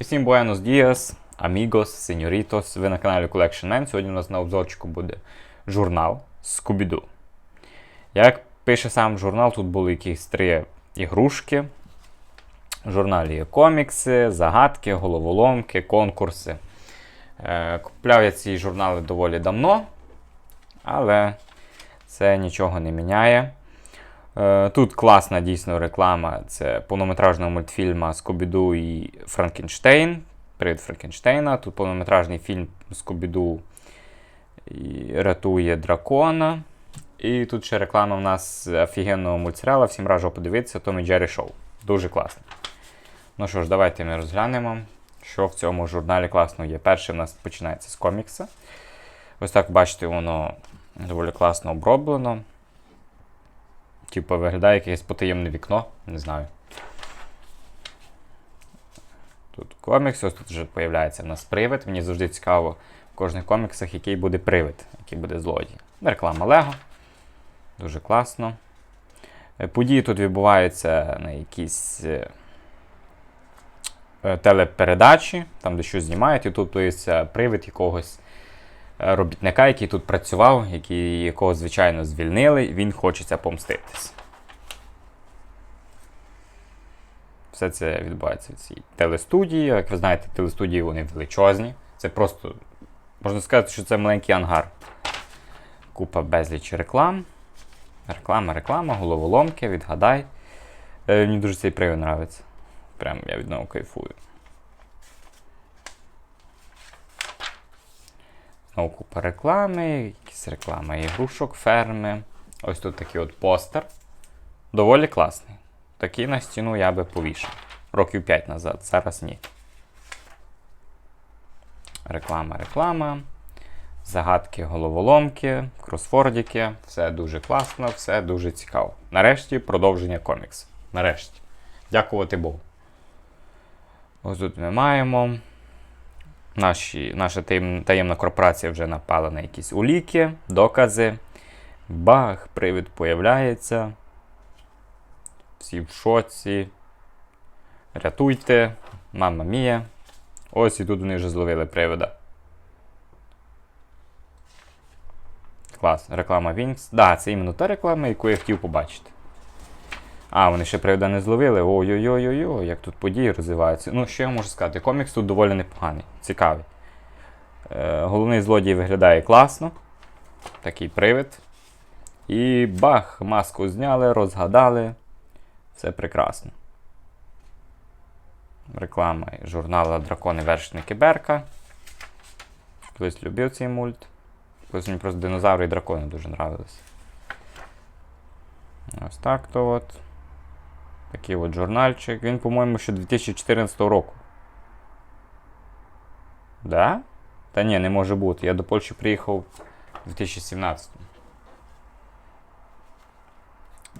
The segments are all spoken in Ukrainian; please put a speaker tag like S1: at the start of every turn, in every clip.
S1: І всім buenos dias, amigos, señoritos. Ви на каналі Collection Man. Сьогодні у нас на обзорчику буде журнал Scooby-Doo. Як пише сам журнал, тут були якісь три ігрушки. В журналі є комікси, загадки, головоломки, конкурси. Е, Купляв я ці журнали доволі давно, але це нічого не міняє. Е, Тут класна дійсно реклама. Це повнометражного мультфільма Скобіду і Франкенштейн. Привід Франкенштейна. Тут повнометражний фільм Скобіду рятує дракона. І тут ще реклама в нас офігенного мультсеріала. Всім раджу подивитися Том і Джері Шоу. Дуже класно. Ну що ж, давайте ми розглянемо, що в цьому журналі класно є. Перше в нас починається з комікса. Ось так бачите, воно доволі класно оброблено. Типу, виглядає якесь потаємне вікно, не знаю. Тут комікс, ось тут вже з'являється в нас привид. Мені завжди цікаво в кожних коміксах, який буде привид, який буде злодій. Реклама Лего. Дуже класно. Е, Події тут відбуваються на якісь е, е, телепередачі, там де щось знімають, і тут появиться привид якогось робітника, який тут працював, який, якого, звичайно, звільнили, він хочеться помститись. Все це відбувається в цій телестудії. Як ви знаєте, телестудії вони величезні. Це просто, можна сказати, що це маленький ангар. Купа безліч реклам. Реклама, реклама, головоломки, відгадай. Е, мені дуже цей привід подобається. Прям я від нього кайфую. Знову купа реклами, якісь реклами ігрушок, ферми. Ось тут такий от постер. Доволі класний. Такий на стіну я би повішав. Років 5 назад, зараз ні. Реклама, реклама. Загадки, головоломки, кросфордики. Все дуже класно, все дуже цікаво. Нарешті продовження коміксу. Нарешті. Дякувати Богу. Ось тут ми маємо. Наші, наша таємна корпорація вже напала на якісь уліки, докази. Бах, привид появляється. Всі в шоці. Рятуйте, мама мія. Ось і тут вони вже зловили привида. Клас, реклама Wings. Да, це іменно та реклама, яку я хотів побачити. А, вони ще привида не зловили. Ой-ой-ой-ой, як тут події розвиваються. Ну, що я можу сказати? Комікс тут доволі непоганий, цікавий. Е, головний злодій виглядає класно. Такий привид. І бах, маску зняли, розгадали. Все прекрасно. Реклама журналу Дракони Вершники Берка. Колись любив цей мульт. Колись мені просто динозаври і дракони дуже нравились. Ось так то от. Такий от журнальчик. Він, по-моєму, ще 2014 року. Да? Та ні, не може бути. Я до Польщі приїхав у 2017.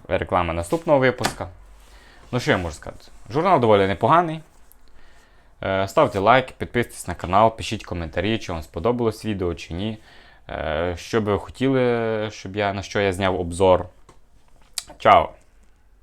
S1: Реклама наступного випуска. Ну, що я можу сказати? Журнал доволі непоганий. Е, Ставте лайк, підписуйтесь на канал, пишіть коментарі, чи вам сподобалось відео чи ні. Е, Що би ви хотіли, щоб я на що я зняв обзор. Чао!